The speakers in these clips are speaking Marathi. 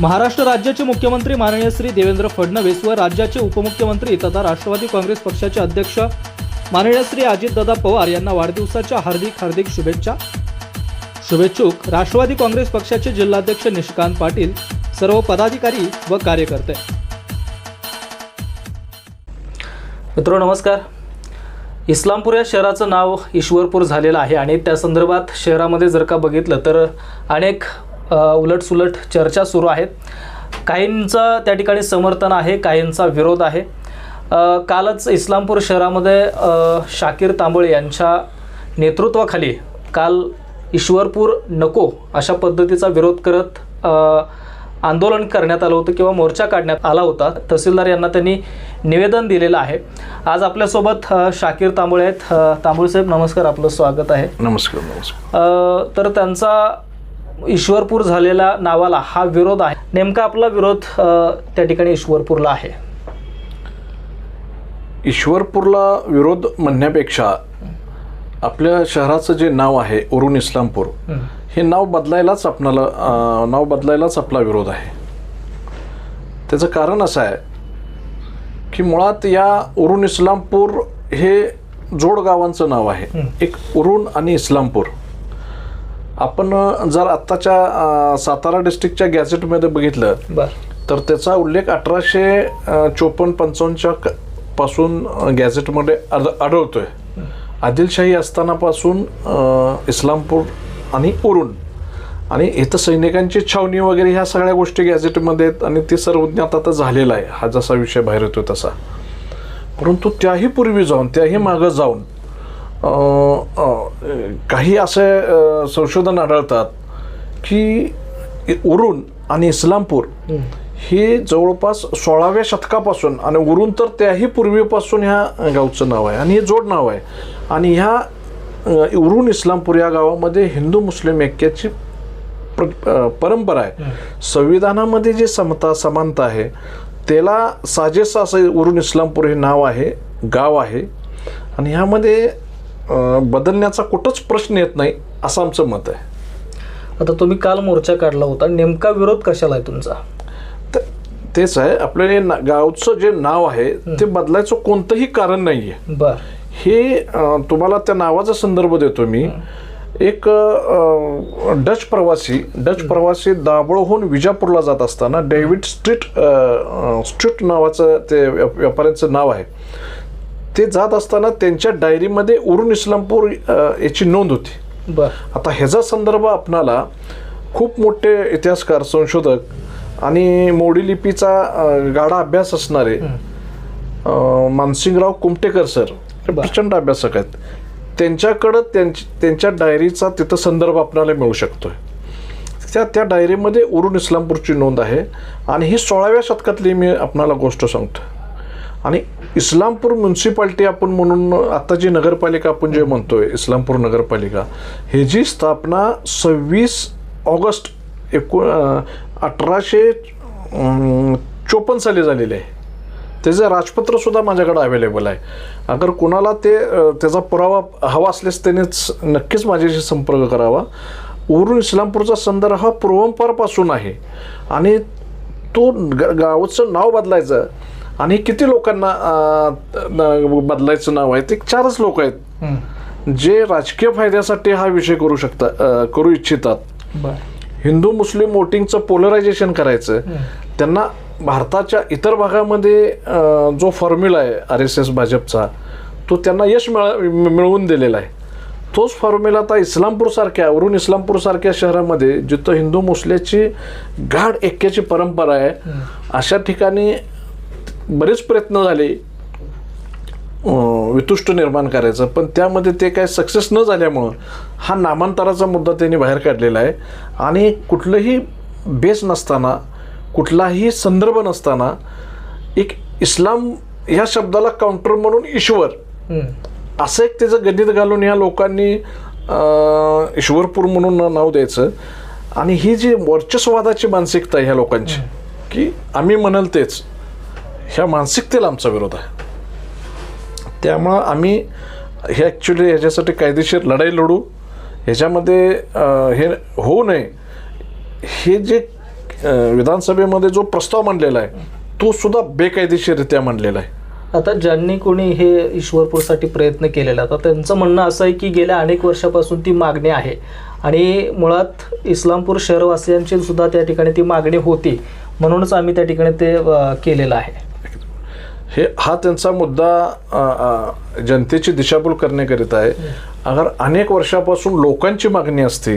महाराष्ट्र राज्याचे मुख्यमंत्री माननीय श्री देवेंद्र फडणवीस व राज्याचे उपमुख्यमंत्री तथा राष्ट्रवादी काँग्रेस पक्षाचे अध्यक्ष माननीय श्री अजितदादा पवार यांना वाढदिवसाच्या हार्दिक हार्दिक शुभेच्छा. शुभेच्छुक राष्ट्रवादी काँग्रेस पक्षाचे जिल्हाध्यक्ष निष्कांत पाटील सर्व पदाधिकारी व कार्यकर्ते. मित्र नमस्कार. इस्लामपूर या शहराचं नाव ईश्वरपूर झालेलं आहे आणि त्या संदर्भात शहरामध्ये जर का बघितलं तर अनेक उलटसुलट चर्चा सुरू आहेत. काहींचं त्या ठिकाणी समर्थन आहे काहींचा विरोध आहे. कालच इस्लामपूर शहरामध्ये शाकीर तांबळे यांच्या नेतृत्वाखाली काल ईश्वरपूर नको अशा पद्धतीचा विरोध करत आंदोलन करण्यात आलं होतं किंवा मोर्चा काढण्यात आला होता. तहसीलदार यांना त्यांनी निवेदन दिलेलं आहे. आज आपल्यासोबत शाकीर तांबळे आहेत. अ, तांबळे साहेब नमस्कार. आपलं स्वागत आहे. नमस्कार नमस्कार. तर त्यांचा ईश्वरपूर झालेल्या नावाला हा विरोध आहे. नेमका आपला विरोध त्या ठिकाणी ईश्वरपूरला आहे. ईश्वरपूरला विरोध म्हणण्यापेक्षा आपल्या शहराचं जे नाव आहे उरून इस्लामपूर हे. नाव बदलायलाच आपणाला नाव बदलायलाच आपला विरोध आहे. त्याचं कारण असं आहे की मुळात या उरून इस्लामपूर हे जोड गावांचं नाव आहे. एक उरून आणि इस्लामपूर. आपण जर आत्ताच्या सातारा डिस्ट्रिक्टच्या गॅझेटमध्ये बघितलं तर त्याचा उल्लेख अठराशे चोपन्न पंचावन्नच्या पासून गॅझेटमध्ये आढ आढळतोय. आदिलशाही असतानापासून इस्लामपूर आणि उरून आणि इथं सैनिकांची छावणी वगैरे ह्या सगळ्या गोष्टी गॅझेटमध्ये आहेत आणि ते सर्वज्ञात आता झालेला आहे. हा जसा विषय बाहेर येतो तसा. परंतु त्याही पूर्वी जाऊन त्याही मागं जाऊन काही असे संशोधन आढळतात की उरून आणि इस्लामपूर हे जवळपास सोळाव्या शतकापासून आणि उरून तर त्याही पूर्वीपासून ह्या गावचं नाव आहे आणि हे जोड नाव आहे. आणि ह्या अ, उरून इस्लामपूर या गावामध्ये हिंदू मुस्लिम ऐक्याची परंपरा आहे. संविधानामध्ये जी समता समानता आहे त्याला साजेस असं उरून इस्लामपूर हे नाव आहे गाव आहे. आणि ह्यामध्ये बदलण्याचा कुठंच प्रश्न येत नाही असं आमचं मत आहे. आता तुम्ही काल मोर्चा काढला होता नेमका विरोध कशाला आहे तुमचा? त- तेच आहे आपल्या हे ना- गावचं जे नाव आहे ते बदलायचं कोणतंही कारण नाही आहे बर. हे अ, तुम्हाला त्या नावाचा संदर्भ देतो मी. एक अ, डच प्रवासी डच प्रवासी दाभोळहून विजापूरला जात असताना डेव्हिड स्ट्रीट अ, अ, स्ट्रीट नावाचं ते व्याप- व्यापाऱ्यांचं नाव आहे. ते जात असताना त्यांच्या डायरीमध्ये उरून इस्लामपूर याची नोंद होती. बर. आता ह्याचा संदर्भ आपणाला खूप मोठे इतिहासकार संशोधक आणि मोडी लिपीचा गाढा अभ्यास असणारे मानसिंगराव कुमटेकर सर हे. प्रचंड अभ्यासक आहेत. त्यांच्याकडं त्यांची त्यांच्या डायरीचा तिथं संदर्भ आपल्याला मिळू शकतोय. त्या त्या डायरीमध्ये उरून इस्लामपूरची नोंद आहे आणि ही सोळाव्या शतकातली मी आपणाला गोष्ट सांगतो आणि इस्लामपूर म्युन्सिपाल्टी आपण म्हणून आता जी नगरपालिका आपण जे म्हणतोय इस्लामपूर नगरपालिका ह्याची जी स्थापना सव्वीस ऑगस्ट एकू अठराशे चोपन्न साली झालेली आहे. त्याचं राजपत्रसुद्धा माझ्याकडे अवेलेबल आहे. अगर कुणाला ते त्याचा पुरावा हवा असल्यास त्यानेच नक्कीच माझ्याशी संपर्क करावा. उरून इस्लामपूरचा संदर्भ हा पूर्वंपारपासून आहे. आणि तो ग- गावाचं नाव बदलायचं आणि किती लोकांना बदलायचं नाव आहे ते चारच लोक आहेत. जे राजकीय फायद्यासाठी हा विषय करू शकता करू इच्छितात. हिंदू मुस्लिम वोटिंगचं पोलरायझेशन करायचं त्यांना भारताच्या इतर भागामध्ये जो फॉर्म्युला आहे आर एस एस भाजपचा तो त्यांना यश मिळा मिळवून दिलेला आहे. तोच फॉर्म्युला आता इस्लामपूरसारख्या वरून इस्लामपूरसारख्या शहरामध्ये जिथं हिंदू मुस्लिमची गाढ ऐक्याची परंपरा आहे अशा ठिकाणी बरेच प्रयत्न झाले वितुष्ट निर्माण करायचं पण त्यामध्ये ते काय सक्सेस न झाल्यामुळं हा नामांतराचा मुद्दा त्यांनी बाहेर काढलेला आहे. आणि कुठलंही बेस नसताना कुठलाही संदर्भ नसताना एक इस्लाम ह्या शब्दाला काउंटर म्हणून ईश्वर असं एक त्याचं गणित घालून ह्या लोकांनी ईश्वरपूर म्हणून नाव द्यायचं. आणि ही जी वर्चस्वादाची मानसिकता आहे ह्या लोकांची की आम्ही म्हणाल तेच ह्या मानसिकतेला आमचा विरोध आहे. त्यामुळं आम्ही हे ॲक्च्युली ह्याच्यासाठी कायदेशीर लढाई लढू ह्याच्यामध्ये हे होऊ नये. हे जे विधानसभेमध्ये जो प्रस्ताव मांडलेला आहे तो सुद्धा बेकायदेशीररित्या मांडलेला आहे. आता ज्यांनी कोणी हे ईश्वरपूरसाठी प्रयत्न केलेला तर त्यांचं म्हणणं असं आहे की गेल्या अनेक वर्षापासून ती मागणी आहे. आणि मुळात इस्लामपूर शहरवासियांची सुद्धा त्या ठिकाणी ती मागणी होती. म्हणूनच आम्ही त्या ठिकाणी ते केलेलं आहे. हे हा त्यांचा मुद्दा जनतेची दिशाभूल करण्याकरिता आहे. अगर अनेक वर्षापासून लोकांची मागणी असती.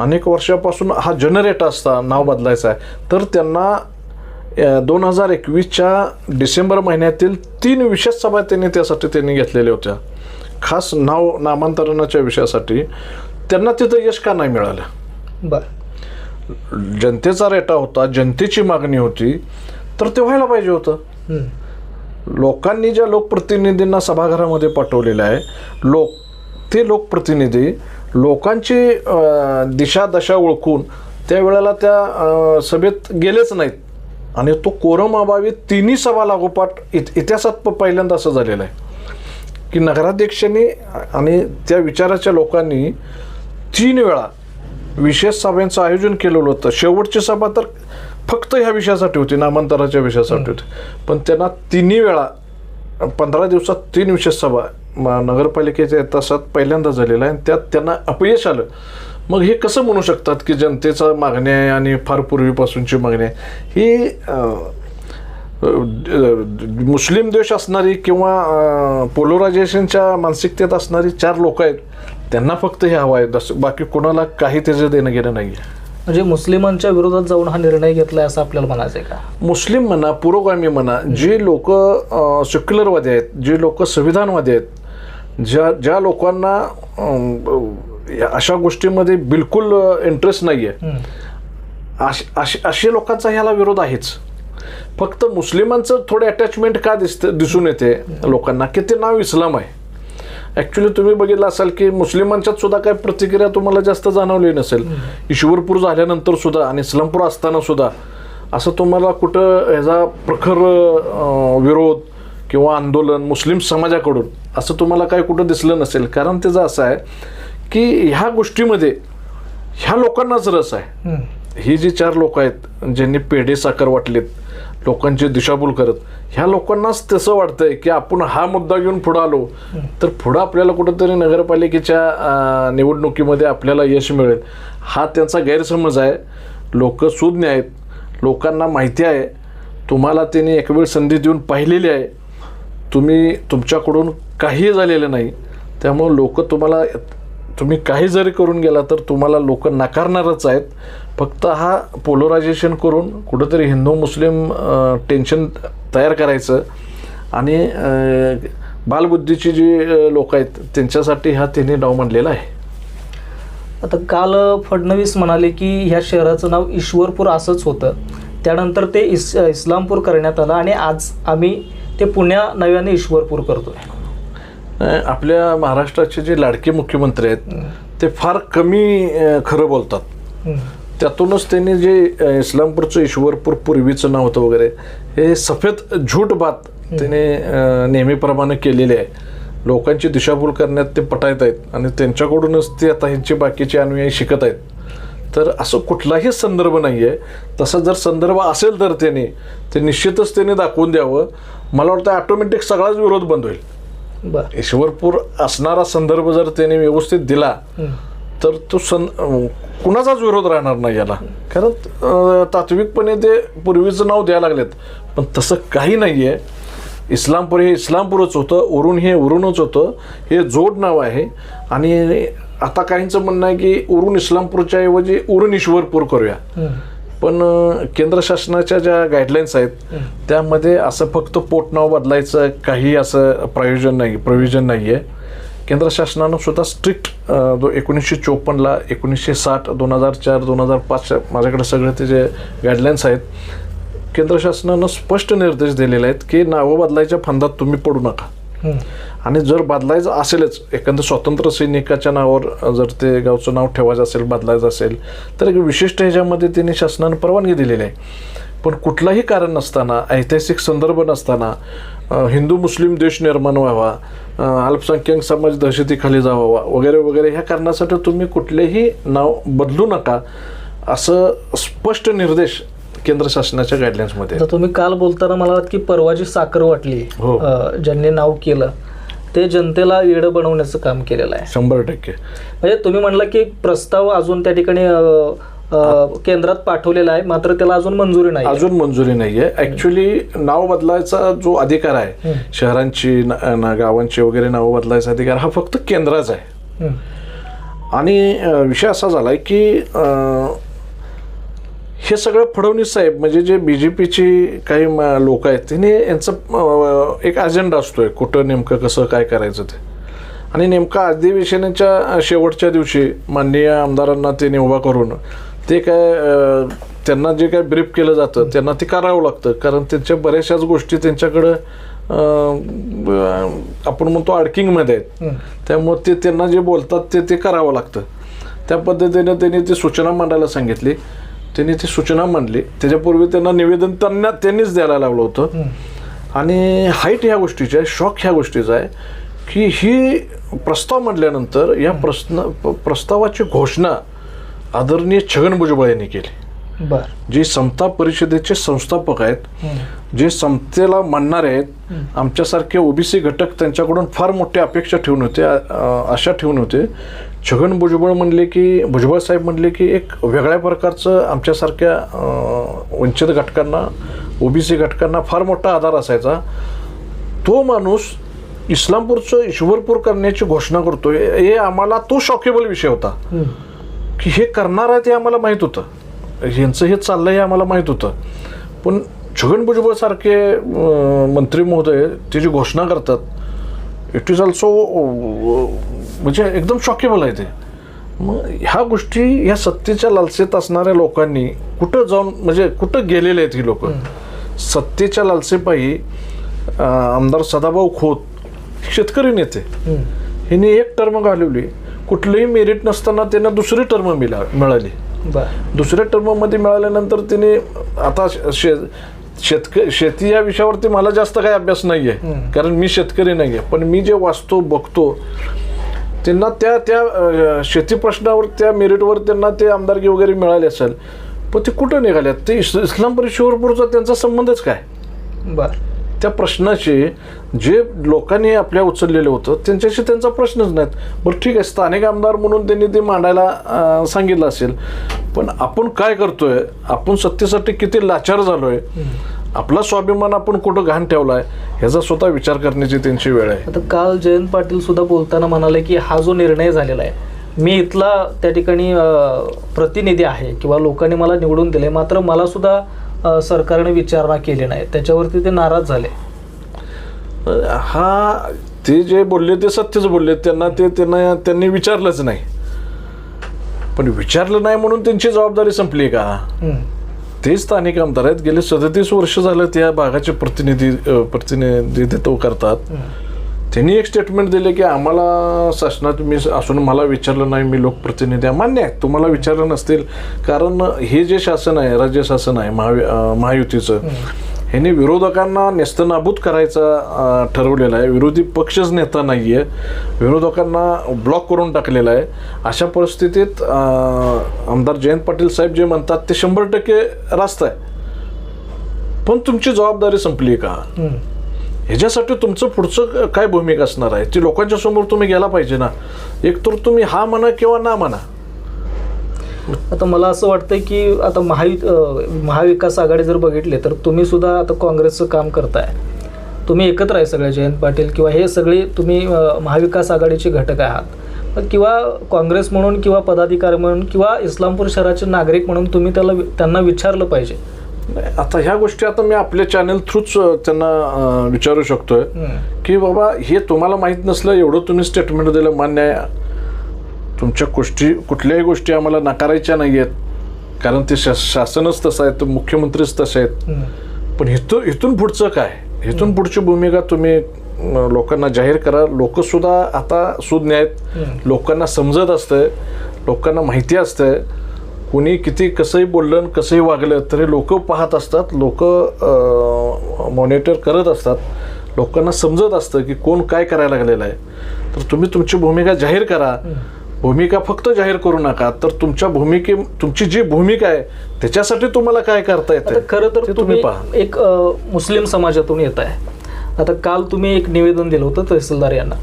अनेक वर्षापासून हा जनरेट असता नाव बदलायचा आहे तर त्यांना दोन हजार एकवीसच्या डिसेंबर महिन्यातील तीन विशेष सभा त्यांनी त्यासाठी त्यांनी घेतलेल्या होत्या. खास नाव नामांतरणाच्या विषयासाठी त्यांना तिथं यश का नाही मिळालं? बरं. जनतेचा रेटा होता जनतेची मागणी होती तर ते व्हायला पाहिजे होतं. लोकांनी ज्या लोकप्रतिनिधींना सभागृहामध्ये पाठवलेलं आहे लोक ते लोकप्रतिनिधी लोकांची दिशादशा ओळखून त्यावेळेला त्या सभेत गेलेच नाहीत. आणि तो कोरम अभावी तिन्ही सभा लागोपाठ इत इतिहासात पहिल्यांदा असं झालेलं आहे की नगराध्यक्षांनी आणि त्या विचाराच्या लोकांनी तीन वेळा विशेष सभांचं आयोजन केलेलं होतं. शेवटची सभा तर फक्त ह्या विषयासाठी होती नामांतराच्या विषयासाठी होती. पण त्यांना तिन्ही वेळा पंधरा दिवसात तीन विशेष सभा नगरपालिकेच्या तासात पहिल्यांदा झालेला आहे. आणि त्यात त्यांना अपयश आलं. मग हे कसं म्हणू शकतात की जनतेचा मागणी आहे आणि फार पूर्वीपासूनची मागणी आहे? ही मुस्लिम देश असणारी किंवा पोलोरायझेशनच्या मानसिकतेत असणारी चार लोक आहेत त्यांना फक्त हे हवं आहे. दस- बाकी कोणाला काही त्याचं देणं घेणं नाही आहे म्हणजे मुस्लिमांच्या विरोधात जाऊन हा निर्णय घेतलाय असं आपल्याला म्हणायचं आहे का? मुस्लिम म्हणा पुरोगामी म्हणा जे लोक सेक्युलरवादी आहेत जे लोक संविधानवादी आहेत ज्या ज्या लोकांना अशा गोष्टीमध्ये बिलकुल इंटरेस्ट नाही आहे अशा लोकांचा ह्याला विरोध आहेच. फक्त मुस्लिमांचं थोडे अटॅचमेंट का दिसतं दिसून येते लोकांना की ते नाव इस्लाम आहे. ॲक्च्युली तुम्ही बघितलं असाल की मुस्लिमांच्यात सुद्धा काही प्रतिक्रिया तुम्हाला जास्त जाणवली नसेल. ईश्वरपूर झाल्यानंतर सुद्धा आणि इस्लामपूर असताना सुद्धा असं तुम्हाला कुठं ह्याचा प्रखर विरोध किंवा आंदोलन मुस्लिम समाजाकडून असं तुम्हाला काही कुठं दिसलं नसेल. कारण त्याचं असं आहे की ह्या गोष्टीमध्ये ह्या लोकांनाच रस आहे. हं. ही जी चार लोक आहेत ज्यांनी पेढे साखर वाटलेत लोकांची दिशाभूल करत ह्या लोकांनाच तसं वाटतंय की आपण हा मुद्दा घेऊन पुढं आलो. तर पुढं आपल्याला कुठंतरी नगरपालिकेच्या निवडणुकीमध्ये आपल्याला यश मिळेल. हा त्यांचा गैरसमज आहे. लोक सुज्ञ आहेत. लोकांना माहिती आहे. तुम्हाला त्यांनी एक वेळ संधी देऊन पाहिलेली आहे. तुम्ही तुमच्याकडून काही झालेलं नाही. त्यामुळं लोक तुम्हाला तुम्ही काही जरी करून गेला तर तुम्हाला लोक नाकारणारच आहेत. फक्त हा पोलरायझेशन करून कुठंतरी हिंदू मुस्लिम टेन्शन तयार करायचं. आणि बालबुद्धीची जी लोक आहेत त्यांच्यासाठी हा त्यांनी डाव मांडलेला आहे. आता काल फडणवीस म्हणाले की ह्या शहराचं नाव ईश्वरपूर असंच होतं. त्यानंतर ते इस इस्लामपूर करण्यात आलं आणि आज आम्ही ते पुण्या नव्याने ईश्वरपूर करतोय. अं, आपल्या महाराष्ट्राचे जे लाडके मुख्यमंत्री आहेत ते फार कमी खरं बोलतात. त्यातूनच त्यांनी जे इस्लामपूरचं ईश्वरपूर पूर्वीचं नाव होतं वगैरे हे सफेद झूट बात त्याने नेहमीप्रमाणे केलेली आहे. लोकांची दिशाभूल करण्यात ते पटायत आहेत आणि त्यांच्याकडूनच ते आता ह्यांचे बाकीचे अनुयायी शिकत आहेत. तर असं कुठलाही संदर्भ नाही आहे तसा जर संदर्भ असेल तर त्याने ते निश्चितच त्याने दाखवून द्यावं. मला वाटतं ऑटोमॅटिक सगळाच विरोध बंद होईल. बरं. ईश्वरपूर असणारा संदर्भ जर त्याने व्यवस्थित दिला. तर तो सं अं, कुणाचाच विरोध राहणार नाही याला. कारण तात्विकपणे ते पूर्वीचं नाव द्यायला लागलेत. पण तसं काही नाही आहे इस्लामपूर हे इस्लामपूरच होतं उरून हे उरूनच होतं. हे जोड नाव आहे. आणि आता काहींचं म्हणणं आहे की उरून इस्लामपूरच्या ऐवजी उरून ईश्वरपूर करूया. पण केंद्र शासनाच्या ज्या गाईडलाईन्स आहेत त्यामध्ये असं फक्त पोट नाव बदलायचं काही असं प्रयोजन नाही प्रोव्हिजन नाही आहे केंद्र शासनानं सुद्धा स्ट्रिक्ट दो एकोणीसशे चोपन्नला एकोणीसशे साठ दोन हजार चार दोन हजार पाच माझ्याकडे सगळे ते जे गाईडलाईन्स आहेत केंद्र शासनानं स्पष्ट निर्देश दिलेले आहेत की नावं बदलायच्या फंदात तुम्ही पडू नका. आणि जर बदलायचं असेलच एखादं स्वतंत्र सैनिकाच्या नावावर जर ते गावचं नाव ठेवायचं असेल बदलायचं असेल तर एक विशिष्ट ह्याच्यामध्ये त्यांनी शासनानं परवानगी दिलेली आहे पण कुठलाही कारण नसताना ऐतिहासिक संदर्भ नसताना हिंदू मुस्लिम देश निर्माण व्हावा अल्पसंख्याक समाज दहशतीखाली जावा वगैरे वगैरे ह्या कारणासाठी तुम्ही कुठलेही नाव बदलू नका असं स्पष्ट निर्देश केंद्र शासनाच्या गाईडलाईन्समध्ये तुम्ही काल बोलताना मला वाटतं की परवाची साखर वाटली हो. ज्यांनी नाव केलं ते जनतेला येडं बनवण्याचं काम केलेलं आहे शंभर टक्के म्हणजे तुम्ही म्हणला की प्रस्ताव अजून त्या ठिकाणी केंद्रात पाठवलेला आहे मात्र त्याला अजून मंजुरी नाही अजून मंजुरी नाहीये. ऍक्च्युली नाव बदलायचा जो अधिकार आहे शहरांची गावांची वगैरे नाव बदलायचा अधिकार हा फक्त केंद्राचा आहे. आणि विषय असा झालाय की हे सगळं फडणवीस साहेब म्हणजे जे बी जे पीची काही लोक आहेत त्यांनी यांचं एक अजेंडा असतोय कुठं नेमकं कसं काय करायचं ते. आणि नेमका अधिवेशनाच्या शेवटच्या दिवशी माननीय आमदारांना ते निवडा करून ते काय त्यांना जे काय ब्रीफ केलं जातं त्यांना ते करावं लागतं. कारण त्यांच्या बऱ्याचशाच गोष्टी त्यांच्याकडं आपण म्हणतो अडकिंगमध्ये आहेत. त्यामुळे ते त्यांना जे बोलतात ते ते करावं लागतं. त्या पद्धतीने त्यांनी ती सूचना मांडायला सांगितली. त्यांनी ती सूचना मांडली. त्याच्यापूर्वी त्यांना निवेदन त्यांना त्यांनीच द्यायला लावलं होतं. आणि हाईट ह्या गोष्टीची आहे शॉक ह्या गोष्टीचा आहे की ही प्रस्ताव म्हटल्यानंतर या प्रश्न प्रस्तावाची घोषणा आदरणीय छगन भुजबळ यांनी केली. जे समता परिषदेचे संस्थापक आहेत जे समतेला मानणारे आहेत आमच्यासारखे ओबीसी घटक त्यांच्याकडून फार मोठ्या अपेक्षा ठेवून होते आशा ठेवून होते. छगन भुजबळ म्हणले की भुजबळ साहेब म्हणले की एक वेगळ्या प्रकारचं आमच्यासारख्या वंचित घटकांना ओबीसी घटकांना फार मोठा आधार असायचा. तो माणूस इस्लामपूरचं ईश्वरपूर करण्याची घोषणा करतोय हे आम्हाला तो शॉकेबल विषय होता. की हे करणार आहे ते आम्हाला माहीत होतं. यांचं हे चाललंय हे आम्हाला माहीत होतं. पण छगन भुजबळ सारखे अं, मंत्री महोदय ते जी घोषणा करतात इट इज ऑल्सो म्हणजे एकदम शॉकेबल आहे ते. मग ह्या गोष्टी ह्या सत्तेच्या लालसेत असणाऱ्या लोकांनी कुठं जाऊन म्हणजे कुठं गेलेले आहेत ही लोक? सत्तेच्या लालसेपायी आमदार सदाभाऊ खोत शेतकरी नेते. हिने एक टर्म घालवली. कुठलंही मेरिट नसताना त्यांना दुसरी टर्म मिळा मिळाली. दुसऱ्या टर्ममध्ये मिळाल्यानंतर तिने आता शे शेतक शेती या विषयावरती मला जास्त काही अभ्यास नाही आहे कारण मी शेतकरी नाही आहे पण मी जे वाचतो बघतो त्यांना त्या त्या शेती प्रश्नावर त्या मेरिटवर त्यांना ते आमदारकी वगैरे मिळाली असेल पण ते कुठं निघाल्यात ते इस इस्लामपूर शिवरपूरचा त्यांचा संबंधच काय? बर. त्या प्रश्नाचे जे लोकांनी आपल्या उचललेलं होतं त्यांच्याशी त्यांचा प्रश्नच नाहीत. बरं ठीक आहे स्थानिक आमदार म्हणून त्यांनी ते मांडायला सांगितलं असेल. पण आपण काय करतोय? आपण सत्तेसाठी किती लाचार झालो आहे आपला स्वाभिमान आपण कुठं घाण ठेवला आहे ह्याचा स्वतः विचार करण्याची त्यांची वेळ आहे. आता काल जयंत पाटील सुद्धा बोलताना म्हणाले की हा जो निर्णय झालेला आहे मी इथला त्या ठिकाणी प्रतिनिधी आहे किंवा लोकांनी मला निवडून दिले मात्र मला सुद्धा सरकारने विचारणा केली नाही. त्याच्यावरती ते नाराज झाले. हा ते जे बोलले ते सत्यच बोलले. त्यांना ते त्यांना त्यांनी विचारलंच नाही. पण विचारलं नाही म्हणून त्यांची जबाबदारी संपली का. ते स्थानिक आमदार आहेत. गेले सदतीस वर्ष झालं त्या भागाचे प्रतिनिधी प्रतिनिधित्व करतात. त्यांनी एक स्टेटमेंट दिले की आम्हाला शासनात मी असून मला विचारलं नाही मी लोकप्रतिनिधी आहे. मान्य आहे तुम्हाला विचारलं नसतील. कारण हे जे शासन आहे राज्य शासन आहे महावि अ, महायुतीचं ह्यांनी विरोधकांना नेस्तनाबूत करायचं ठरवलेलं आहे. विरोधी पक्षच नेता नाही आहे विरोधकांना ब्लॉक करून टाकलेलं आहे. अशा परिस्थितीत आमदार जयंत पाटील साहेब जे म्हणतात ते शंभर टक्के रास्त आहे. पण तुमची जबाबदारी संपली का. ह्याच्यासाठी तुमचं पुढचं काय भूमिका असणार आहे? ती लोकांच्या समोर तुम्ही गेला पाहिजे ना. एक तर तुम्ही हा म्हणा किंवा ना म्हणा. आता मला असं वाटतंय की आता महायु महाविकास आघाडी जर बघितले तर तुम्ही सुद्धा आता काँग्रेसचं काम करताय. तुम्ही एकत्र आहे सगळे जयंत पाटील किंवा हे सगळे तुम्ही महाविकास आघाडीचे घटक आहात. किंवा काँग्रेस म्हणून किंवा पदाधिकारी म्हणून किंवा इस्लामपूर शहराचे नागरिक म्हणून तुम्ही त्याला त्यांना विचारलं पाहिजे. आता ह्या गोष्टी आता मी आपल्या चॅनल थ्रूच त्यांना विचारू शकतोय. की बाबा हे तुम्हाला माहीत नसलं एवढं तुम्ही स्टेटमेंट दिलं मान्य आहे. तुमच्या गोष्टी कुठल्याही गोष्टी आम्हाला नाकारायच्या नाही आहेत कारण ते शा शासनच तसं आहे तर मुख्यमंत्रीच तसे आहेत. पण इथून इथून पुढचं काय? इथून पुढची भूमिका तुम्ही लोकांना जाहीर करा. लोक सुद्धा आता सुज्ञ आहेत. लोकांना समजत असतंय. लोकांना माहिती असतंय. कोणी किती कसंही बोललं कसंही वागलं तरी लोक पाहत असतात लोक मॉनिटर करत असतात. लोकांना समजत असतं की कोण काय करायला लागलेलं आहे. तर तुम्ही तुमची भूमिका जाहीर करा. भूमिका फक्त जाहीर करू नका. तर तुमच्या भूमिके तुमची जी भूमिका आहे त्याच्यासाठी तुम्हाला काय करता येतं खरं तर तुम्ही पहा. एक मुस्लिम समाजातून येत आहे आता काल तुम्ही एक निवेदन दिलं होतं तहसीलदार यांना.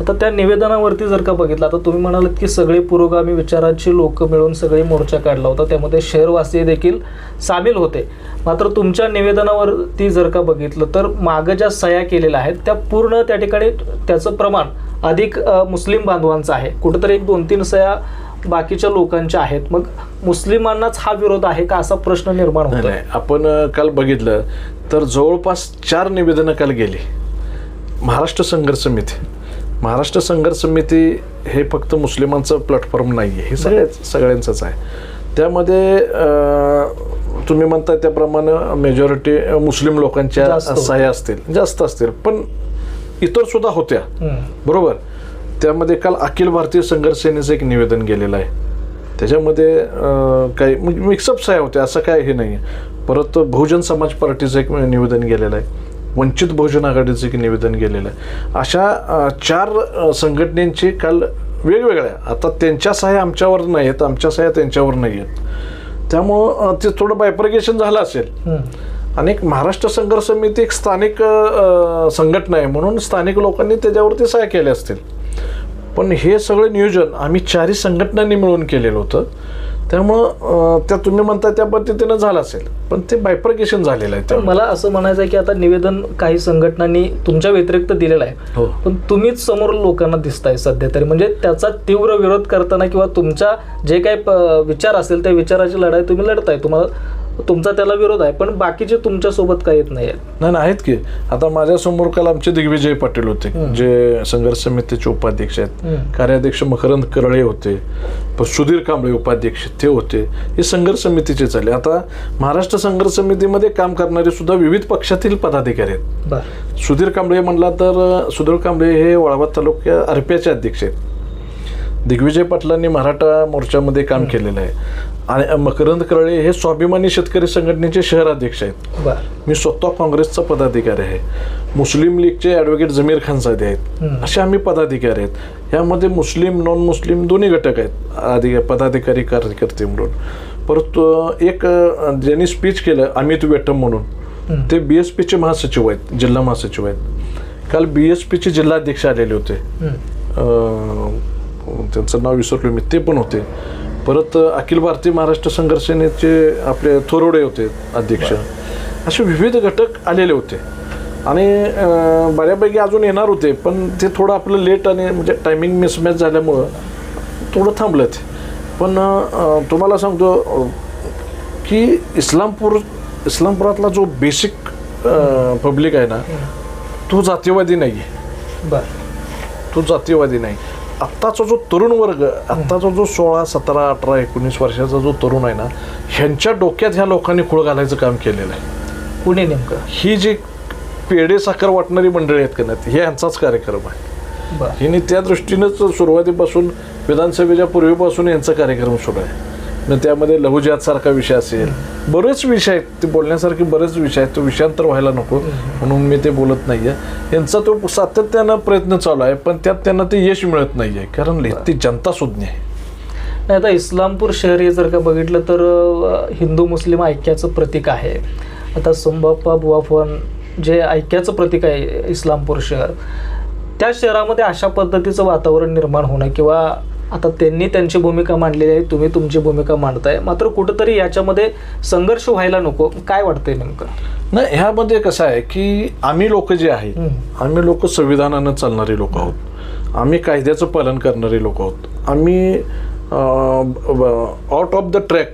आता त्या निवेदनावरती जर का बघितलं आता तुम्ही म्हणालात की सगळे पुरोगामी विचारांची लोक मिळून सगळे मोर्चा काढला होता. त्यामध्ये शहरवासी देखील सामील होते. मात्र तुमच्या निवेदनावरती जर का बघितलं तर मागं ज्या सह्या केलेल्या आहेत त्या पूर्ण त्या ठिकाणी त्याचं प्रमाण अधिक मुस्लिम बांधवांचं आहे. कुठंतरी एक दोन तीन सह्या बाकीच्या लोकांच्या आहेत. मग मुस्लिमांनाच हा विरोध आहे का असा प्रश्न निर्माण होतो आपण काल बघितलं तर जवळपास चार निवेदनं काल गेली. महाराष्ट्र संघर्ष समिती महाराष्ट्र संघर्ष समिती हे फक्त मुस्लिमांचं प्लॅटफॉर्म नाही आहे हे सगळ्याच सगळ्यांचंच आहे. त्यामध्ये तुम्ही म्हणताय त्याप्रमाणे मेजॉरिटी मुस्लिम लोकांच्या जास्त होत्या. सह्या असतील. जास्त असतील. पण इतर सुद्धा होत्या. बरोबर? त्यामध्ये काल अखिल भारतीय संघर्ष सेनेचं एक निवेदन गेलेलं आहे. त्याच्यामध्ये काही मिक्सअप साय होते असं काय हे नाही परत बहुजन समाज पार्टीचं एक निवेदन गेलेलं आहे. वंचित बहुजन आघाडीचं एक निवेदन गेलेलं आहे. अशा चार संघटनेची काल वेगवेगळ्या आता त्यांच्या सहाय्या आमच्यावर नाही आहेत आमच्या सहाय्या त्यांच्यावर नाही आहेत. त्यामुळं ते थोडं बायप्रगेशन झालं असेल. आणि एक महाराष्ट्र संघर्ष समिती एक स्थानिक संघटना आहे म्हणून स्थानिक लोकांनी त्याच्यावरती सहाय्य केले असतील. पण हे सगळं नियोजन आम्ही चारही संघटनांनी मिळून केलेलं होतं. त्यामुळं त्या तुम्ही म्हणताय त्या पद्धतीनं झालं असेल. पण ते बायप्रगेशन झालेलं आहे त्यामुळे. मला असं म्हणायचं आहे की आता निवेदन काही संघटनांनी तुमच्या व्यतिरिक्त दिलेलं आहे. हो. पण तुम्हीच समोर लोकांना दिसताय सध्या तरी. म्हणजे त्याचा तीव्र विरोध करताना किंवा तुमच्या जे काही विचार असेल त्या विचाराची लढाई तुम्ही लढताय. तुम्हाला तुमचा त्याला विरोध आहे पण बाकीचे तुमच्यासोबत काही येत नाही नाही आहेत की. आता माझ्यासमोर काल आमचे दिग्विजय पाटील होते. जे संघर्ष समितीचे उपाध्यक्ष आहेत. कार्याध्यक्ष मकरंद करळे होते सुधीर कांबळे उपाध्यक्ष ते होते. हे संघर्ष समितीचे चालले आता महाराष्ट्र संघर्ष समितीमध्ये काम करणारे सुद्धा विविध पक्षातील पदाधिकारी आहेत. सुधीर कांबळे म्हणला तर सुधीर कांबळे हे वाळवा तालुक्या अर्प्याचे अध्यक्ष आहेत. दिग्विजय पाटलांनी मराठा मोर्चामध्ये काम केलेलं आहे. आणि मकरंद करळे हे स्वाभिमानी शेतकरी संघटनेचे शहराध्यक्ष आहेत. मी स्वतः काँग्रेसचा पदाधिकारी आहे. मुस्लिम लीगचे ॲडव्होकेट जमीर खान साधे आहेत. असे आम्ही पदाधिकारी आहेत. यामध्ये मुस्लिम नॉन मुस्लिम दोन्ही घटक आहेत. आधी पदाधिकारी कार्यकर्ते म्हणून. परंतु एक ज्यांनी स्पीच केलं अमित वेटम म्हणून. ते बी एस पीचे महासचिव आहेत जिल्हा महासचिव आहेत. काल बी एस पीचे जिल्हाध्यक्ष आलेले होते. त्यांचं नाव विसरलो मी. ते पण होते. परत अखिल भारतीय महाराष्ट्र संघर्ष सेनेचे आपले थोरवडे होते अध्यक्ष. असे विविध घटक आलेले होते. आणि बऱ्यापैकी अजून येणार होते पण ते थोडं आपलं लेट आणि म्हणजे टायमिंग मिसमॅच झाल्यामुळं थोडं थांबलं ते पण तुम्हाला सांगतो की इस्लामपूर इस्लामपुरातला जो बेसिक पब्लिक आहे ना तो जातीवादी नाही आहे बर. तो जातीवादी नाही. आत्ताचा जो तरुण वर्ग आत्ताचा जो सोळा सतरा अठरा एकोणीस वर्षाचा जो तरुण आहे ना ह्यांच्या डोक्यात ह्या लोकांनी खूळ घालायचं काम केलेलं आहे. कुणी नेमकं? ही जी पेढे साखर वाटणारी मंडळी आहेत का नाही हे यांचाच कार्यक्रम आहे. हिने त्या दृष्टीनंच सुरुवातीपासून विधानसभेच्या पूर्वीपासून यांचा कार्यक्रम सुरू आहे. मग त्यामध्ये लघुजातसारखा विषय असेल. बरेच विषय आहेत. ते बोलण्यासारखे बरेच विषय आहेत. तो विषयांतर व्हायला नको. म्हणून मी ते बोलत नाहीये. यांचा तो सातत्यानं प्रयत्न चालू आहे. पण त्यात त्यांना ते यश मिळत नाही आहे कारण ती जनता सुज्ञ आहे. नाही आता इस्लामपूर शहर हे जर का बघितलं तर हिंदू मुस्लिम ऐक्याचं प्रतीक आहे. आता संबाप्पा बुवाफोन जे ऐक्याचं प्रतीक आहे इस्लामपूर शहर त्या शहरामध्ये अशा पद्धतीचं वातावरण निर्माण होणं किंवा आता त्यांनी त्यांची भूमिका मांडलेली आहे तुम्ही तुमची भूमिका मांडताय. मात्र कुठंतरी याच्यामध्ये संघर्ष व्हायला नको. काय वाटतंय नेमकं? नाही ह्यामध्ये कसं आहे की आम्ही लोक जे आहेत. आम्ही लोक संविधानानं चालणारे लोक आहोत. आम्ही कायद्याचं पालन करणारे लोक आहोत. आम्ही आउट ऑफ द ट्रॅक.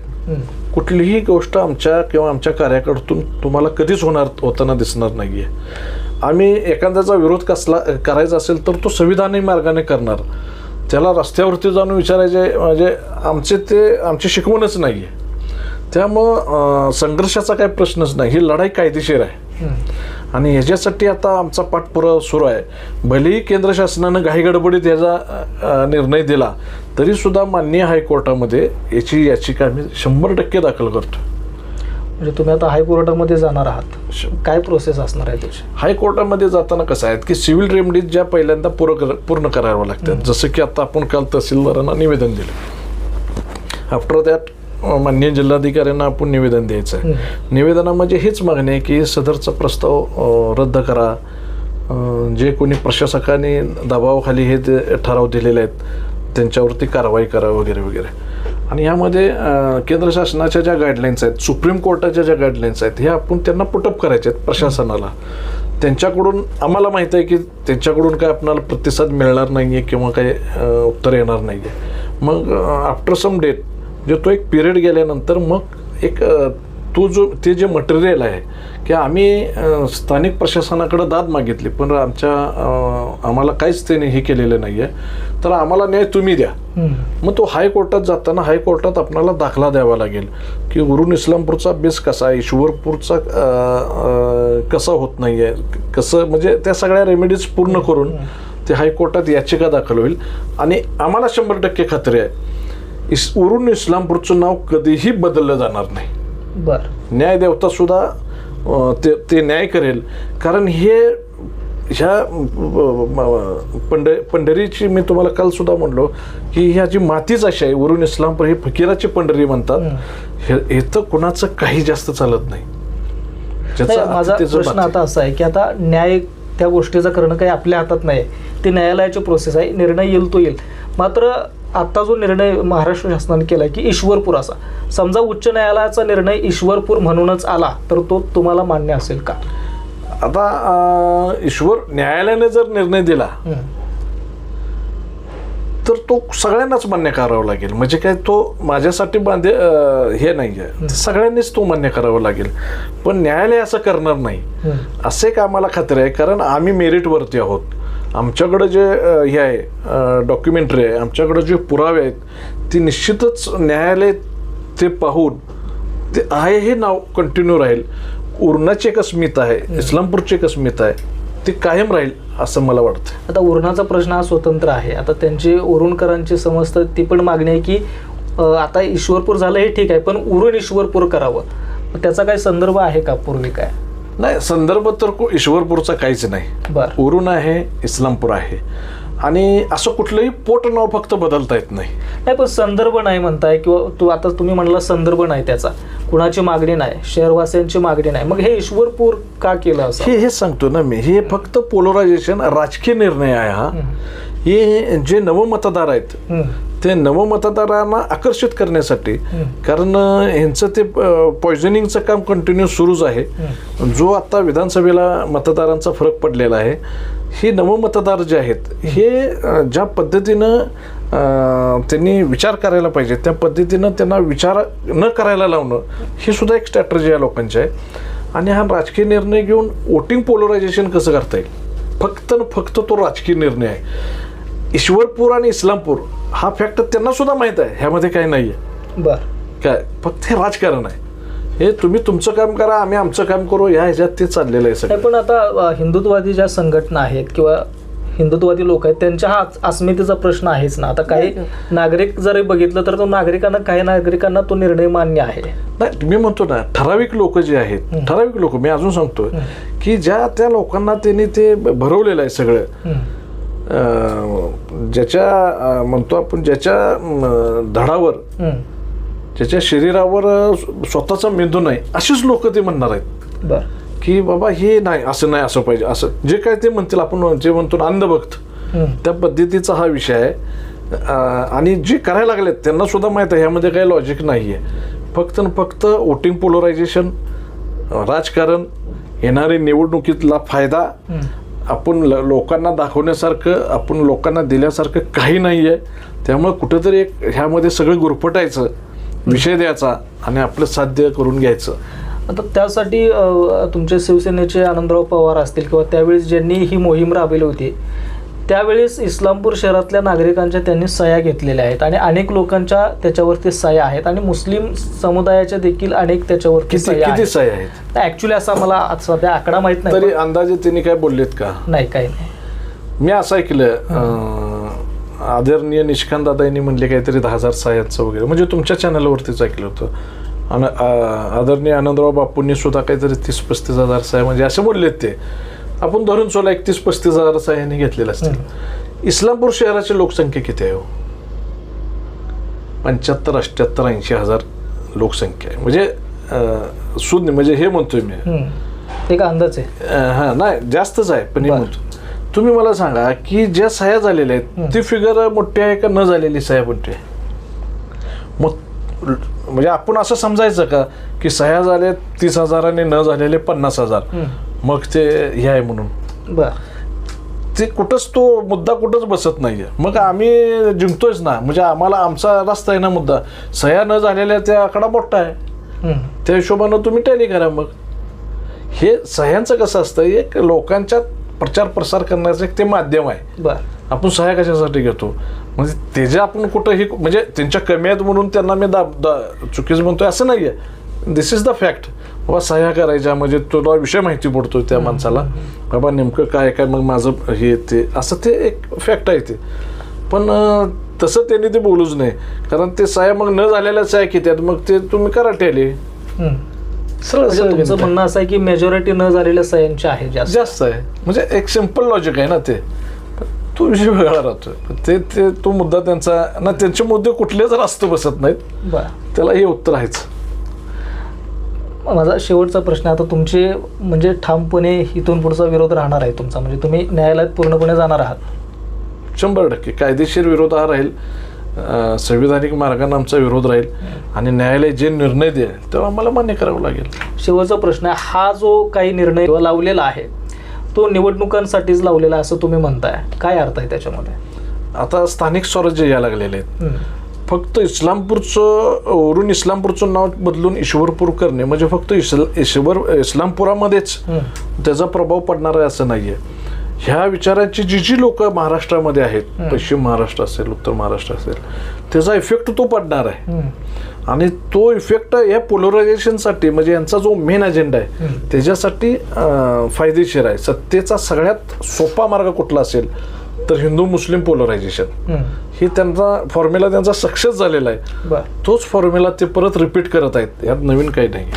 कुठलीही गोष्ट आमच्या किंवा आमच्या कार्याकडून तुम्हाला कधीच होणार होताना दिसणार नाहीये. आम्ही एखाद्याचा विरोध कसला करायचा असेल तर तो संविधानी मार्गाने करणार. त्याला रस्त्यावरती जाऊन विचारायचे म्हणजे आमचे ते आमची शिकवणच नाही आहे त्यामुळं संघर्षाचा काही प्रश्नच नाही. ही लढाई कायदेशीर आहे. आणि ह्याच्यासाठी आता आमचा पाठपुरावा सुरू आहे. भलेही केंद्र शासनानं घाईगडबडीत याचा अ, निर्णय दिला तरी सुद्धा माननीय हायकोर्टामध्ये याची याचिका आम्ही शंभर टक्के दाखल करतो म्हणजे तुम्ही आता हायकोर्टामध्ये जाणार आहात. काय प्रोसेस असणार आहे त्याची? हायकोर्टामध्ये जाताना कसं आहे की सिव्हिल रेमेडीज ज्या पहिल्यांदा पूर्ण पूर्ण कराव्या लागतात. जसं की आता आपण काल तहसीलदारांना निवेदन दिलं. आफ्टर दॅट मान्य जिल्हाधिकाऱ्यांना आपण निवेदन द्यायचं आहे. निवेदनामध्ये हीच मागणी आहे की सदरचा प्रस्ताव रद्द करा. जे कोणी प्रशासकाने दबावाखाली हे ठराव दिलेले आहेत त्यांच्यावरती कारवाई करा वगैरे वगैरे. आणि यामध्ये केंद्र शासनाच्या ज्या गाईडलाईन्स आहेत सुप्रीम कोर्टाच्या ज्या गाईडलाईन्स आहेत हे आपण त्यांना पुटअप करायचे आहेत प्रशासनाला. त्यांच्याकडून आम्हाला माहीत आहे की त्यांच्याकडून काय आपणाला प्रतिसाद मिळणार नाही आहे किंवा काही उत्तर येणार नाही आहे मग आफ्टर सम डेट म्हणजे तो एक पिरियड गेल्यानंतर मग एक तो जो ते जे मटेरियल आहे की आम्ही स्थानिक प्रशासनाकडे दाद मागितली पण आमच्या आम्हाला काहीच त्याने हे केलेलं नाही आहे तर आम्हाला न्याय तुम्ही द्या. मग तो हायकोर्टात जाताना हायकोर्टात आपल्याला दाखला द्यावा लागेल की उरून इस्लामपूरचा बेस कसा आहे ईश्वरपूरचा कसा होत नाही आहे कसं म्हणजे त्या सगळ्या रेमेडीज पूर्ण करून ते हायकोर्टात याचिका दाखल होईल. आणि आम्हाला शंभर टक्के खात्री आहे इस उरून इस्लामपूरचं नाव कधीही बदललं जाणार नाही. बर. न्यायदेवता सुद्धा ते ते न्याय करेल. कारण हे ह्या पंढ पंढरीची मी तुम्हाला काल सुद्धा म्हणलो की ह्या जी मातीच अशी आहे वरून इस्लामपूर ही फकीराची पंढरी म्हणतात हे इथं कुणाचं काही जास्त चालत नाही. माझा प्रश्न आता असा आहे की आता न्याय त्या गोष्टीचं करणं काही आपल्या हातात नाही. ते न्यायालयाची प्रोसेस आहे निर्णय येईल तो येईल. मात्र आता जो निर्णय महाराष्ट्र शासनाने केला की ईश्वरपूर असा. समजा उच्च न्यायालयाचा निर्णय ईश्वरपूर म्हणूनच आला तर तो तुम्हाला मान्य असेल का? आता ईश्वर न्यायालयाने जर निर्णय दिला तर तो सगळ्यांनाच मान्य करावा लागेल. म्हणजे काय तो माझ्यासाठी बांधे हे नाही आहे सगळ्यांनीच तो मान्य करावा लागेल. पण न्यायालय असं करणार नाही. असे एक आम्हाला खात्री आहे. कारण आम्ही मेरिटवरती आहोत. आमच्याकडं जे हे आहे डॉक्युमेंटरी आहे आमच्याकडं जे पुरावे आहेत ती निश्चितच न्यायालय ते पाहून ते आहे हे नाव कंटिन्यू राहील. उर्णाची एक अस्मिता आहे इस्लामपूरची एक अस्मिता आहे ती कायम राहील असं मला वाटतं आता उरणाचा प्रश्न हा स्वतंत्र आहे. आता त्यांची उरणकरांची समजतं ती पण मागणी आहे की अ, आता ईश्वरपूर झालं हे ठीक आहे पण उरण ईश्वरपूर करावं. त्याचा काही संदर्भ आहे का पूर्वी काय? नाही संदर्भ तर को- ईश्वरपूरचा काहीच नाही. बर. उरून आहे इस्लामपूर आहे. आणि असं कुठलंही पोट नाव फक्त बदलता येत नाही. नाही पण संदर्भ नाही म्हणताय किंवा तू आता तुम्ही म्हणला संदर्भ नाही त्याचा. कुणाची मागणी नाही शहरवासियांची मागणी नाही. मग हे ईश्वरपूर का केलं असं? हे हेच सांगतो ना मी. हे फक्त पोलरायझेशन राजकीय निर्णय आहे हा. हे जे नवमतदार आहेत. ते नवमतदारांना आकर्षित करण्यासाठी कारण ह्यांचं ते पॉयझनिंगचं काम कंटिन्यू सुरूच आहे. जो आता विधानसभेला मतदारांचा फरक पडलेला आहे हे नवमतदार जे आहेत हे ज्या पद्धतीनं त्यांनी विचार करायला पाहिजे त्या पद्धतीनं त्यांना विचार न करायला लावणं हे सुद्धा एक स्ट्रॅटर्जी आहे लोकांची आहे. आणि हा राजकीय निर्णय घेऊन वोटिंग पोलरायझेशन कसं करता येईल? फक्त न फक्त तो राजकीय निर्णय आहे. ईश्वरपूर आणि इस्लामपूर हा फॅक्ट त्यांना सुद्धा माहीत आहे ह्यामध्ये काही नाही आहे बर. काय? फक्त हे राजकारण आहे. हे तुम्ही तुमचं काम करा आम्ही आमचं काम करू या ह्याच्यात ते चाललेलं आहे नाही सगळं पण आता अ, हिंदुत्ववादी ज्या संघटना आहेत किंवा हिंदुत्ववादी लोक आहेत त्यांच्या हा अस्मितेचा प्रश्न आहेच ना. आता काही नागरिक जरी बघितलं तर तो नागरिकांना काही नागरिकांना तो निर्णय मान्य आहे. नाही मी म्हणतो ना ठराविक लोक जे आहेत ठराविक लोक मी अजून सांगतो की ज्या त्या लोकांना त्यांनी ते भरवलेलं आहे सगळं. अं, ज्याच्या अं, म्हणतो आपण ज्याच्या अं, धडावर हम्म. ज्याच्या शरीरावर स्वतःचा मेंदू नाही अशीच लोक ते म्हणणार आहेत. की बाबा हे नाही असं नाही असं पाहिजे असं जे काय ते म्हणतील आपण जे म्हणतो अंधभक्त. त्या पद्धतीचा हा विषय आहे. आणि जे करायला लागलेत त्यांना सुद्धा माहीत आहे ह्यामध्ये काही लॉजिक नाही आहे फक्त फक्त वोटिंग पोलरायझेशन राजकारण येणारे निवडणुकीतला फायदा. आपण लोकांना दाखवण्यासारखं आपण लोकांना दिल्यासारखं काही नाही आहे त्यामुळे कुठंतरी एक ह्यामध्ये सगळं गुरफटायचं. विषय द्यायचा आणि आपलं साध्य करून घ्यायचं. आता त्यासाठी तुमचे शिवसेनेचे आनंदराव पवार असतील किंवा त्यावेळेस ज्यांनी ही मोहीम राबवली होती त्यावेळेस इस्लामपूर शहरातल्या नागरिकांच्या त्यांनी सह्या घेतलेल्या आहेत आणि अनेक लोकांच्या त्याच्यावरती सह्या आहेत आणि मुस्लिम समुदायाच्या देखील अनेक त्याच्यावरती सह्या किती आहेत. ऍक्च्युली असा मला सध्या आकडा माहीत नाही तरी अंदाजे त्यांनी काय बोललेत का? नाही काही नाही. मी असं ऐकलं आदरणीय निष्कांत दादा यांनी म्हणले काहीतरी दहा हजार सहाय्यांचं वगैरे. म्हणजे तुमच्या चॅनलवरतीच ऐकलं होतं. आणि आदरणीय आनंदराव बापूंनी सुद्धा काहीतरी तीस पस्तीस हजार सह्या म्हणजे असे बोललेत ते. आपण धरून चला एकतीस पस्तीस हजार सह्यांनी घेतलेल्या असतील. इस्लामपूर शहराची लोकसंख्या किती आहे हो? पंच्याहत्तर अठ्ठ्याहत्तर ऐंशी हजार लोकसंख्या आहे. म्हणजे शून्य म्हणजे हे म्हणतोय मी. हम्म. ते का अंदाज आहे. हा नाही जास्तच आहे पण हे. म्हणतो तुम्ही मला सांगा की ज्या सह्या झालेल्या आहेत ती फिगर मोठी आहे का न झालेली सह्या मोठी आहे? मग म्हणजे आपण असं समजायचं का की सह्या झाल्या तीस हजार आणि न झालेले पन्नास हजार. मग ते हे आहे म्हणून. बर. ते कुठंच तो मुद्दा कुठंच बसत नाहीये. मग आम्ही जिंकतोयच ना. म्हणजे आम्हाला आमचा रस्ता आहे ना मुद्दा. सह्या न झालेल्या त्या आकडा मोठा आहे. त्या हिशोबानं तुम्ही टॅली करा मग. हे सह्यांचं कसं असतं? एक लोकांच्या प्रचार प्रसार करण्याचं एक ते माध्यम आहे. आपण सह्या कशासाठी घेतो? म्हणजे ते जे आपण कुठंही म्हणजे त्यांच्या कमी आहेत म्हणून त्यांना मी दा दा चुकीचं म्हणतोय असं नाही आहे दिस इज द फॅक्ट बाबा सह्या करायच्या म्हणजे तुला विषय माहिती पडतो त्या माणसाला. बाबा नेमकं काय काय मग माझं हे ते असं ते एक फॅक्ट आहे ते. पण तसं त्यांनी ते बोलूच नाही कारण ते सह्या मग न झालेल्या सह्या किती आहेत मग ते तुम्ही करा टॅली. सरळ म्हणजे तुमचं. म्हणणं असं आहे की मेजॉरिटी न झालेल्या सह्यांच्या आहे जास्त. जास्त आहे. म्हणजे एक सिंपल लॉजिक आहे ना ते. तो विषय वेगळा राहतोय. ते ते तो मुद्दा त्यांचा ना त्यांचे मुद्दे कुठलेच रास्त बसत नाहीत त्याला हे उत्तर आहेच. माझा शेवटचा प्रश्न आता तुमचे म्हणजे ठामपणे इथून पुढचा विरोध राहणार आहे तुमचा. म्हणजे तुम्ही न्यायालयात पूर्णपणे जाणार आहात. शंभर टक्के. कायदेशीर विरोध हा राहील. संविधानिक मार्गाने आमचा विरोध राहील आणि न्यायालय जे निर्णय देईल तेव्हा आम्हाला मान्य करावं लागेल. शेवटचा प्रश्न आहे हा जो काही निर्णय लावलेला आहे तो निवडणुकांसाठीच लावलेला आहे असं तुम्ही म्हणताय. काय अर्थ आहे त्याच्यामध्ये? आता स्थानिक स्वराज्य यायला लागलेले आहेत. फक्त इस्लामपूरचं वरून इस्लामपूरचं नाव बदलून ईश्वरपूर करणे म्हणजे फक्त इस्ल ईश्वर इस्लामपुरामध्येच. त्याचा प्रभाव पडणार आहे असं नाहीये. ह्या विचारांची जी जी लोक महाराष्ट्रामध्ये आहेत पश्चिम महाराष्ट्र असेल उत्तर महाराष्ट्र असेल त्याचा इफेक्ट तो पडणार आहे. आणि तो इफेक्ट या पोलरायझेशनसाठी म्हणजे यांचा जो मेन अजेंडा आहे त्याच्यासाठी फायदेशीर आहे. सत्तेचा सगळ्यात सोपा मार्ग कुठला असेल तर हिंदू मुस्लिम पोलरायझेशन. ही त्यांचा फॉर्म्युला त्यांचा सक्सेस झालेला आहे. तोच फॉर्म्युला ते परत रिपीट करत आहेत. यात नवीन काही नाही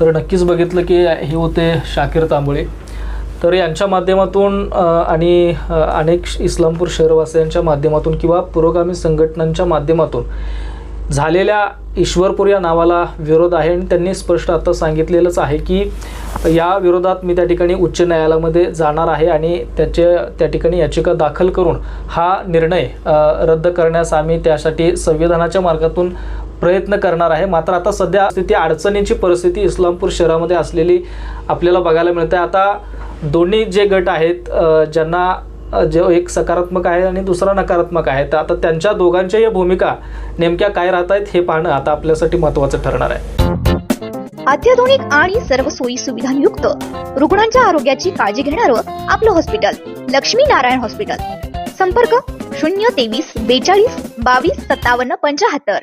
तर नक्कीच बघितलं की हे होते शाकीर तांबळे. तर यांच्या माध्यमातून आणि अनेक इस्लामपूर शहरवासियांच्या माध्यमातून किंवा पुरोगामी संघटनांच्या माध्यमातून झालेल्या ईश्वरपूर या नावाला विरोध आहे आणि त्यांनी स्पष्ट आता सांगितलेलंच आहे की या विरोधात मी त्या ठिकाणी उच्च न्यायालयामध्ये जाणार आहे आणि त्याचे त्या ठिकाणी याचिका दाखल करून हा निर्णय रद्द करण्यास आम्ही त्यासाठी संविधानाच्या मार्गातून प्रयत्न करणार आहे. मात्र आता सध्या स्थिती अडचणीची परिस्थिती इस्लामपूर शहरामध्ये असलेली आपल्याला बघायला मिळते आता दोन्ही जे गट आहेत ज्यांना जे एक सकारात्मक आहे आणि दुसरा नकारात्मक आहे तर आता त्यांच्या दोघांच्या या भूमिका नेमक्या काय राहत आहेत हे पाहणं आता आपल्यासाठी महत्वाचं ठरणार आहे. अत्याधुनिक आणि सर्व सोयी सुविधांयुक्त रुग्णांच्या आरोग्याची काळजी घेणारं आपलं हॉस्पिटल लक्ष्मी नारायण हॉस्पिटल संपर्क शून्य तेवीस बेचाळीस बावीस सत्तावन्न पंचाहत्तर.